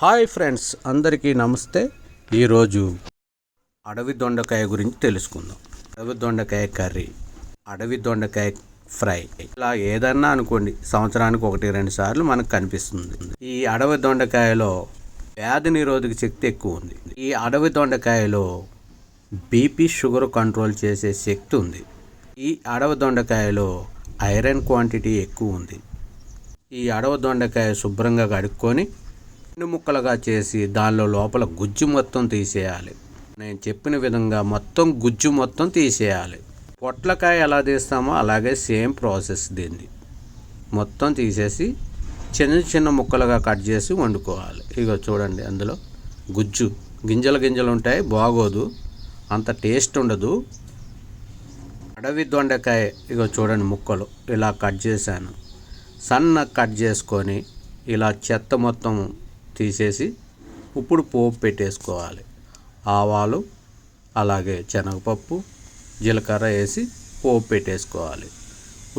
Hi friends అందరికీ నమస్తే. ఈరోజు అడవి దొండకాయ గురించి తెలుసుకుందాం. అడవి దొండకాయ కర్రీ అడవి దొండకాయ ఫ్రై. ఇలా ఏదన్నా అనుకోండి సంవత్సరానికి ఒకటి రెండు సార్లు మనకు కనిపిస్తుంది. ఈ అడవి దొండకాయలో వ్యాధి నిరోధక శక్తి ఎక్కువ ఉంది. ఈ అడవి దొండకాయలో బీపీ షుగర్ కంట్రోల్ చేసే శక్తి ఉంది. ఈ అడవి దొండకాయలో ఐరన్ క్వాంటిటీ ఎక్కువ ఉంది. ఈ అడవి దొండకాయ శుభ్రంగా కడుక్కొని చిన్న ముక్కలుగా చేసి దానిలో లోపల గుజ్జు మొత్తం తీసేయాలి. నేను చెప్పిన విధంగా మొత్తం గుజ్జు మొత్తం తీసేయాలి. పొట్లకాయ ఎలా తీస్తామో అలాగే సేమ్ ప్రాసెస్ దీన్ని. మొత్తం తీసేసి చిన్న చిన్న ముక్కలుగా కట్ చేసి వండుకోవాలి. ఇగో చూడండి అందులో గుజ్జు. గింజలు గింజలు ఉంటాయి బాగోదు. అంత టేస్ట్ ఉండదు. అడవి దొండకాయ ఇగో చూడండి ముక్కలు. ఇలా కట్ చేశాను. సన్న కట్ చేసుకొని ఇలా చెత్త మొత్తం తీసేసి ఇప్పుడు పోపు పెట్టేసుకోవాలి. ఆవాలు అలాగే శనగపప్పు జీలకర్ర వేసి పోపు పెట్టేసుకోవాలి.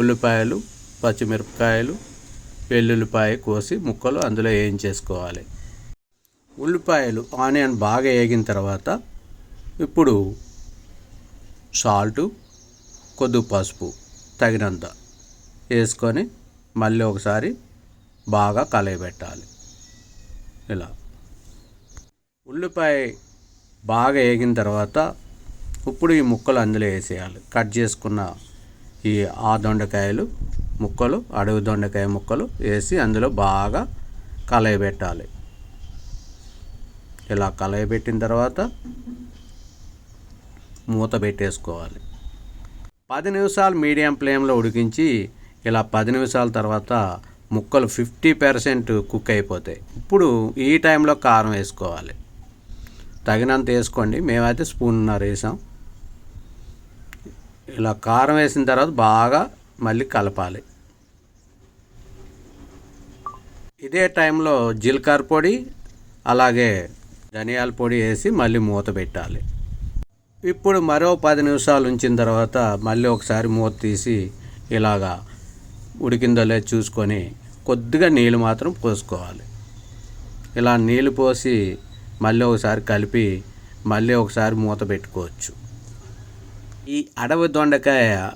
ఉల్లిపాయలు పచ్చిమిరపకాయలు వెల్లుల్లిపాయ కోసి ముక్కలు అందులో వేయించేసుకోవాలి. ఉల్లిపాయలు ఆనియన్ బాగా వేగిన తర్వాత ఇప్పుడు సాల్టు కొద్ది పసుపు తగినంత వేసుకొని మళ్ళీ ఒకసారి బాగా కలయబెట్టాలి. ఇలా. ఉల్లిపాయ బాగా వేగిన తర్వాత ఇప్పుడు ఈ ముక్కలు అందులో వేసేయాలి. కట్ చేసుకున్న ఈ ఆ దొండకాయలు ముక్కలు అడవి దొండకాయ ముక్కలు వేసి అందులో బాగా కలయబెట్టాలి ఇలా కలయబెట్టిన తర్వాత మూత పెట్టేసుకోవాలి. పది నిమిషాలు మీడియం ఫ్లేమ్లో ఉడికించి ఇలా పది నిమిషాల తర్వాత ముక్కలు ఫిఫ్టీ పర్సెంట్ కుక్ అయిపోతాయి. ఇప్పుడు ఈ టైంలో కారం వేసుకోవాలి. తగినంత వేసుకోండి. మేమైతే స్పూన్నర వేసాం. ఇలా కారం వేసిన తర్వాత బాగా మళ్ళీ కలపాలి. ఇదే టైంలో జీలకర్ర పొడి అలాగే ధనియాల పొడి వేసి మళ్ళీ మూత పెట్టాలి. ఇప్పుడు మరో పది నిమిషాలు ఉంచిన తర్వాత మళ్ళీ ఒకసారి మూత తీసి ఇలాగా ఉడికిందో లేదో చూసుకొని కొద్దిగా నీళ్ళు మాత్రం పోసుకోవాలి. ఇలా నీళ్ళు పోసి మళ్ళీ ఒకసారి కలిపి మళ్ళీ ఒకసారి మూత పెట్టుకోవచ్చు. ఈ అడవి దొండకాయ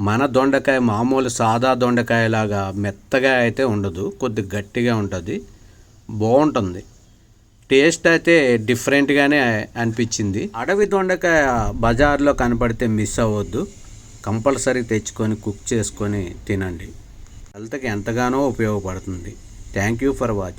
మన దొండకాయ మామూలు సాదా దొండకాయలాగా మెత్తగా అయితే ఉండదు కొద్ది గట్టిగా ఉంటుంది బాగుంటుంది. టేస్ట్ అయితే డిఫరెంట్గానే అనిపించింది. అడవి దొండకాయ బజార్లో కనపడితే మిస్ అవ్వద్దు. కంపల్సరీ తెచ్చుకొని కుక్ చేసుకొని తినండి. హెల్త్కి ఎంతగానో ఉపయోగపడుతుంది. Thank you for watching